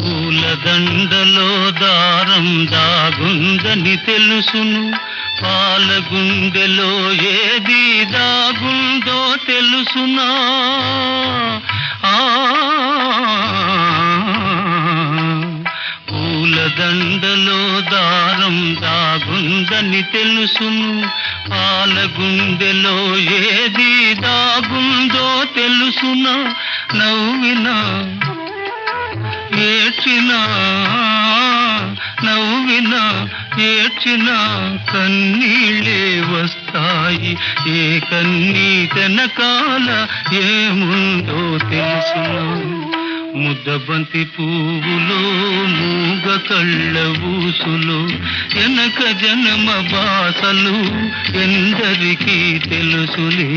పూలదండలో దారం దాగుందని తెలుసును. పాలగుండెలో ఏది దాగుందో తెలుసునా. ఆ పూలదండలో దారం దాగుందని తెలుసును. పాలగుండెలో ఏది దాగుందో తెలుసునా. నవ్వినా ఏడ్చినా నవ్వినా ఏడ్చినా కన్నీళ్ళే వస్తాయి. ఏ కన్నీ తెనకాల ఏముందో తెలుసు ముద్దబంతి పువ్వులో మూగ కళ్ళ ఊసులు వెనక జన్మ బాసలు ఎందరికీ తెలుసులే?